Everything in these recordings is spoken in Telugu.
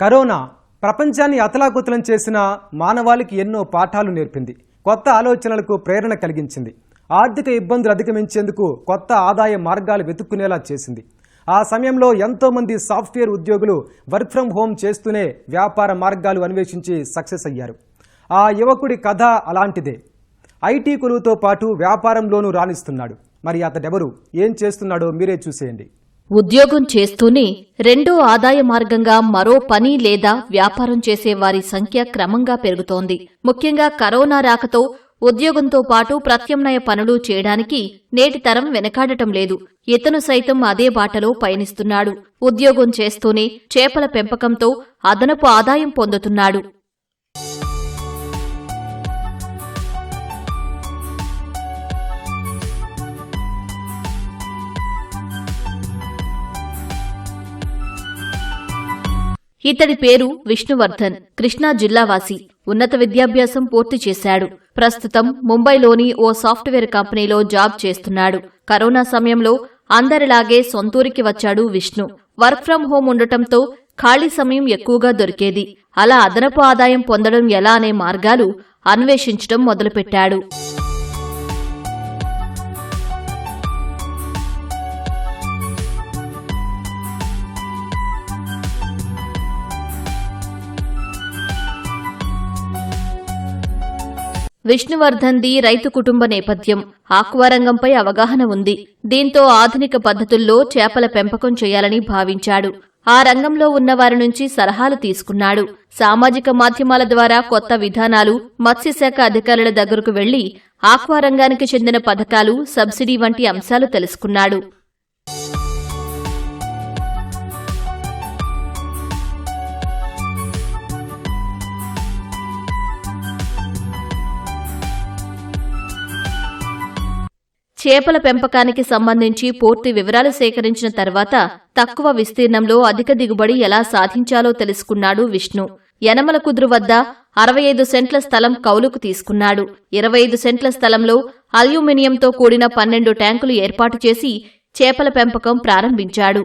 కరోనా ప్రపంచాన్ని అతలాకుతలం చేసిన మానవాళికి ఎన్నో పాఠాలు నేర్పింది. కొత్త ఆలోచనలకు ప్రేరణ కలిగించింది. ఆర్థిక ఇబ్బందులు అధిగమించేందుకు కొత్త ఆదాయ మార్గాలు వెతుక్కునేలా చేసింది. ఆ సమయంలో ఎంతోమంది సాఫ్ట్వేర్ ఉద్యోగులు వర్క్ ఫ్రం హోమ్ చేస్తూనే వ్యాపార మార్గాలు అన్వేషించి సక్సెస్ అయ్యారు. ఆ యువకుడి కథ అలాంటిదే. ఐటీ కొలువుతో పాటు వ్యాపారంలోనూ రాణిస్తున్నాడు. మరి అతడెవరు? ఏం చేస్తున్నాడో మీరే చూసేయండి. ఉద్యోగం చేస్తూనే రెండో ఆదాయ మార్గంగా మరో పని లేదా వ్యాపారం చేసే వారి సంఖ్య క్రమంగా పెరుగుతోంది. ముఖ్యంగా కరోనా రాకతో ఉద్యోగంతో పాటు ప్రత్యామ్నాయ పనులు చేయడానికి నేటి తరం వెనకాడటం లేదు. ఇతను సైతం అదే బాటలో పయనిస్తున్నాడు. ఉద్యోగం చేస్తూనే చేపల పెంపకంతో అదనపు ఆదాయం పొందుతున్నాడు. ఇతడి పేరు విష్ణువర్ధన్. కృష్ణా జిల్లావాసి. ఉన్నత విద్యాభ్యాసం పూర్తి చేశాడు. ప్రస్తుతం ముంబైలోని ఓ సాఫ్ట్వేర్ కంపెనీలో జాబ్ చేస్తున్నాడు. కరోనా సమయంలో అందరిలాగే సొంతూరికి వచ్చాడు విష్ణు. వర్క్ ఫ్రం హోం ఉండటంతో ఖాళీ సమయం ఎక్కువగా దొరికేది. అలా అదనపు ఆదాయం పొందడం ఎలా అనే మార్గాలు అన్వేషించడం మొదలుపెట్టాడు. విష్ణువర్ధన్ది రైతు కుటుంబ నేపథ్యం. ఆక్వా రంగంపై అవగాహన ఉంది. దీంతో ఆధునిక పద్ధతుల్లో చేపల పెంపకం చేయాలని భావించాడు. ఆ రంగంలో ఉన్నవారి నుంచి సలహాలు తీసుకున్నాడు. సామాజిక మాధ్యమాల ద్వారా కొత్త విధానాలు మత్స్యశాఖ అధికారుల దగ్గరకు వెళ్ళి ఆక్వా రంగానికి చెందిన పథకాలు సబ్సిడీ వంటి అంశాలు తెలుసుకున్నాడు. చేపల పెంపకానికి సంబంధించి పూర్తి వివరాలు సేకరించిన తర్వాత తక్కువ విస్తీర్ణంలో అధిక దిగుబడి ఎలా సాధించాలో తెలుసుకున్నాడు విష్ణు. యనమల కుదురు వద్ద అరవై ఐదు సెంట్ల స్థలం కౌలుకు తీసుకున్నాడు. ఇరవై ఐదు సెంట్ల స్థలంలో అల్యూమినియంతో కూడిన పన్నెండు ట్యాంకులు ఏర్పాటు చేసి చేపల పెంపకం ప్రారంభించాడు.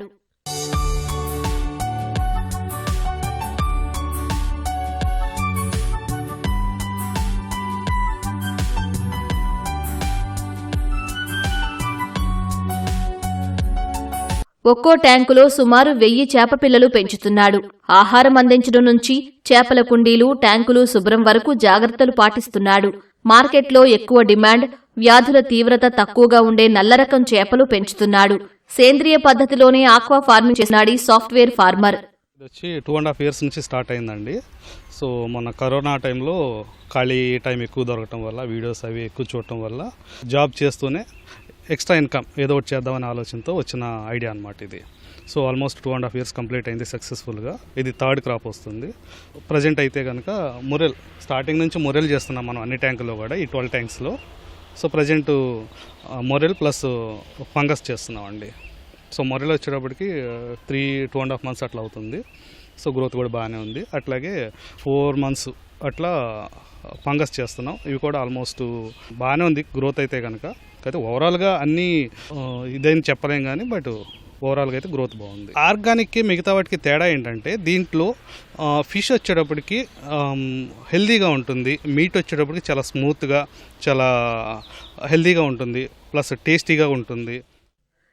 ఒక్కో ట్యాంకులో సుమారు వెయ్యి చేప పిల్లలు పెంచుతున్నాడు. ఆహారం అందించడం నుంచి చేపల కుండీలు ట్యాంకులు శుభ్రం వరకు జాగ్రత్తలు పాటిస్తున్నాడు. మార్కెట్లో ఎక్కువ డిమాండ్ వ్యాధుల తీవ్రత తక్కువగా ఉండే నల్లరకం చేపలు పెంచుతున్నాడు. సేంద్రియ పద్ధతిలోనే ఆక్వా ఫార్మింగ్ చేసినాడు సాఫ్ట్వేర్ ఫార్మర్. వచ్చి టూ అండ్ హాఫ్ ఇయర్స్ నుంచి స్టార్ట్ అయిందండి. సో మన కరోనా టైంలో ఖాళీ టైం ఎక్కువ దొరకటం వల్ల వీడియోస్ అవి ఎక్కువ చూడటం వల్ల జాబ్ చేస్తూనే ఎక్స్ట్రా ఇన్కమ్ ఏదో ఒకటి చేద్దామనే ఆలోచనతో వచ్చిన ఐడియా అనమాట ఇది. So almost two and half years complete అయింది సక్సెస్ఫుల్గా. ఇది థర్డ్ క్రాప్ వస్తుంది. ప్రజెంట్ అయితే కనుక మురెల్ స్టార్టింగ్ నుంచి మురెల్ చేస్తున్నాం మనం అన్ని ట్యాంకుల్లో కూడా ఈ twelve ట్యాంక్స్లో. So present morel plus fungus చేస్తున్నాం అండి సో మొరెల్ వచ్చేటప్పటికి three two and half months అట్లా అవుతుంది. సో గ్రోత్ కూడా బాగానే ఉంది. అట్లాగే ఫోర్ మంత్స్ అట్లా ఫంగస్ చేస్తున్నాం. ఇవి కూడా ఆల్మోస్ట్ బాగానే ఉంది. గ్రోత్ అయితే కనుక అయితే ఓవరాల్గా అన్నీ ఇదేం చెప్పలేం కానీ బట్ ఓవరాల్గా అయితే గ్రోత్ బాగుంది. ఆర్గానిక్కి మిగతా వాటికి తేడా ఏంటంటే దీంట్లో ఫిష్ వచ్చేటప్పటికి హెల్దీగా ఉంటుంది. మీట్ వచ్చేటప్పటికి చాలా స్మూత్గా చాలా హెల్దీగా ఉంటుంది. ప్లస్ టేస్టీగా ఉంటుంది.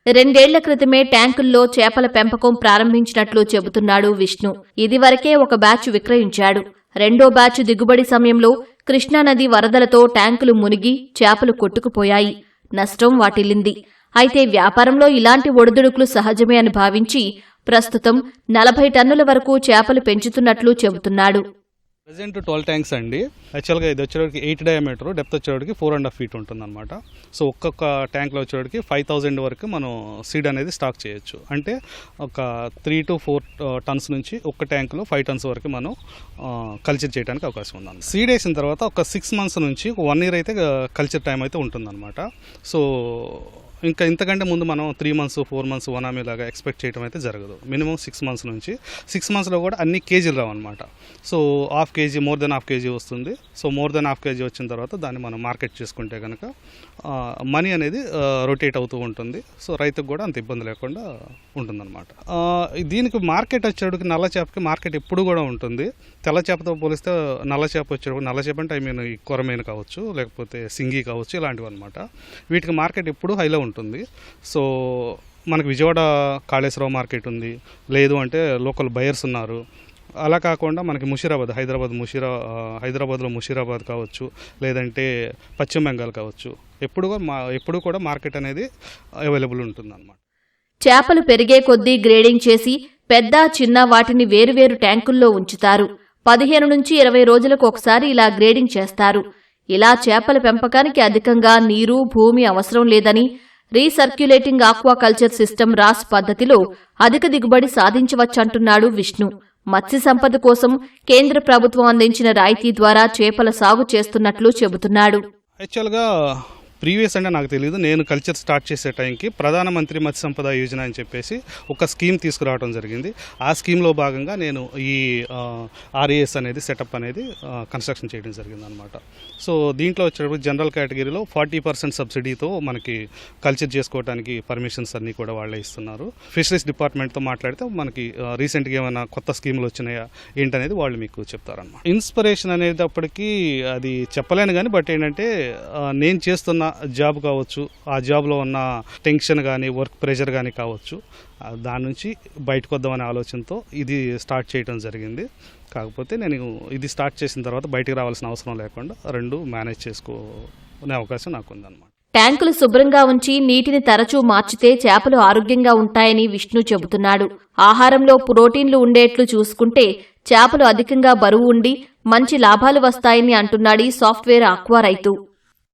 రెండేళ్ళ క్రితమే ట్యాంకుల్లో చేపల పెంపకం ప్రారంభించినట్లు చెబుతున్నాడు విష్ణు. ఇదివరకే ఒక బ్యాచ్ విక్రయించాడు. రెండో బ్యాచ్ దిగుబడి సమయంలో కృష్ణానది వరదలతో ట్యాంకులు మునిగి చేపలు కొట్టుకుపోయాయి. నష్టం వాటిల్లింది. అయితే వ్యాపారంలో ఇలాంటి ఒడిదుడుకులు సహజమే అని భావించి ప్రస్తుతం నలభై టన్నుల వరకు చేపలు పెంచుతున్నట్లు చెబుతున్నాడు. ప్రజెంట్ ట్వెల్వ్ ట్యాంక్స్ అండి. యాక్చువల్గా ఇది వచ్చేటికి ఎయిట్ డయామీటర్ డెప్త్ వచ్చేటికి ఫోర్ అండ్ హాఫ్ ఫీట్ ఉంటుంది అనమాట సో ఒక్కొక్క ట్యాంక్లో వచ్చేటికి ఫైవ్ థౌజండ్ వరకు మనం సీడ్ అనేది స్టాక్ చేయొచ్చు. అంటే ఒక త్రీ టు ఫోర్ టన్స్ నుంచి ఒక్క ట్యాంక్లో ఫైవ్ టన్స్ వరకు మనం uh, కల్చర్ చేయడానికి అవకాశం ఉందండి సీడ్ వేసిన తర్వాత ఒక సిక్స్ మంత్స్ నుంచి వన్ ఇయర్ అయితే uh, కల్చర్ టైం అయితే ఉంటుందన్నమాట. సో ఇంకా ఇంతకంటే ముందు మనం three months four months one లాగా ఎక్స్పెక్ట్ చేయడం అయితే జరగదు. మినిమం సిక్స్ మంత్స్ నుంచి. సిక్స్ మంత్స్లో కూడా అన్ని కేజీలు రావన్నమాట. So half kg more than half kg వస్తుంది. So more than half kg వచ్చిన తర్వాత దాన్ని మనం మార్కెట్ చేసుకుంటే కనుక మనీ అనేది రొటేట్ అవుతూ ఉంటుంది. సో రైతుకు కూడా అంత ఇబ్బంది లేకుండా ఉంటుందన్నమాట. దీనికి మార్కెట్ వచ్చేటికి నల్ల చేపకి మార్కెట్ ఎప్పుడు కూడా ఉంటుంది. తెల్ల చేపతో పోలిస్తే నల్ల చేప వచ్చేటప్పుడు నల్ల చేప అంటే ఐ మీన్ ఈ కొరమైన కావచ్చు లేకపోతే సింగి కావచ్చు ఇలాంటివి అనమాట వీటికి మార్కెట్ ఎప్పుడు హైలో ఉంటుంది ఉంటుంది. సో మనకు విజయవాడ కాళేశ్వరావు మార్కెట్ ఉంది. లేదు అంటే లోకల్ బయర్స్ ఉన్నారు. అలా కాకుండా మనకి ముషీరాబాద్ హైదరాబాద్ ముషీరా హైదరాబాద్లో ముషీరాబాద్ కావచ్చు లేదంటే పశ్చిమ బెంగాల్ కావచ్చు. ఎప్పుడు మా ఎప్పుడు కూడా మార్కెట్ అనేది అవైలబుల్ ఉంటుంది చేపలు పెరిగే కొద్దీ గ్రేడింగ్ చేసి పెద్ద చిన్న వాటిని వేరువేరు ట్యాంకుల్లో ఉంచుతారు. పదిహేను నుంచి ఇరవై రోజులకు ఒకసారి ఇలా గ్రేడింగ్ చేస్తారు. ఇలా చేపల పెంపకానికి అధికంగా నీరు భూమి అవసరం లేదని రీసర్క్యులేటింగ్ ఆక్వాకల్చర్ సిస్టమ్ రాస్ పద్ధతిలో అధిక దిగుబడి సాధించవచ్చంటున్నాడు విష్ణు. మత్స్య సంపద కోసం కేంద్ర ప్రభుత్వం అందించిన రాయితీ ద్వారా చేపల సాగు చేస్తున్నట్లు చెబుతున్నాడు. యాక్చువల్గా ప్రీవియస్ అంటే నాకు తెలియదు నేను కల్చర్ స్టార్ట్ చేసే టైంకి ప్రధానమంత్రి మత్స్య సంపద యోజన అని చెప్పేసి ఒక స్కీమ్ తీసుకురావడం జరిగింది. ఆ స్కీమ్లో భాగంగా నేను ఈ ఆర్ఏఎస్ అనేది సెటప్ అనేది కన్స్ట్రక్షన్ చేయడం జరిగింది అనమాట సో దీంట్లో వచ్చేటప్పుడు జనరల్ కేటగిరీలో ఫార్టీ పర్సెంట్ సబ్సిడీతో మనకి కల్చర్ చేసుకోవడానికి పర్మిషన్స్ అన్నీ కూడా వాళ్ళే ఇస్తున్నారు. ఫిషరీస్ డిపార్ట్మెంట్తో మాట్లాడితే మనకి రీసెంట్గా ఏమైనా కొత్త స్కీములు వచ్చినాయా ఏంటనేది వాళ్ళు మీకు చెప్తారనమాట ఇన్స్పిరేషన్ అనేటప్పటికీ అది చెప్పలేను కానీ బట్ ఏంటంటే నేను చేస్తున్న జాబ్ కావచ్చు ఆ జాబ్లో ఉన్న టెన్షన్ కానీ వర్క్ ప్రెషర్ కానీ కావచ్చు. దాని నుంచి బయటకు వద్దామనే ఆలోచనతో ఇది స్టార్ట్ చేయడం జరిగింది. కాకపోతే నేను ఇది స్టార్ట్ చేసిన తర్వాత బయటకు రావాల్సిన అవసరం లేకుండా రెండు మేనేజ్ చేసుకోనే అవకాశం నాకు ఉందన్నమాట ట్యాంకులు శుభ్రంగా ఉంచి నీటిని తరచూ మార్చితే చేపలు ఆరోగ్యంగా ఉంటాయని విష్ణు చెబుతున్నాడు. ఆహారంలో ప్రోటీన్లు ఉండేట్లు చూసుకుంటే చేపలు అధికంగా బరువు ఉండి మంచి లాభాలు వస్తాయని అంటున్నాడు సాఫ్ట్వేర్ ఆక్వా రైతు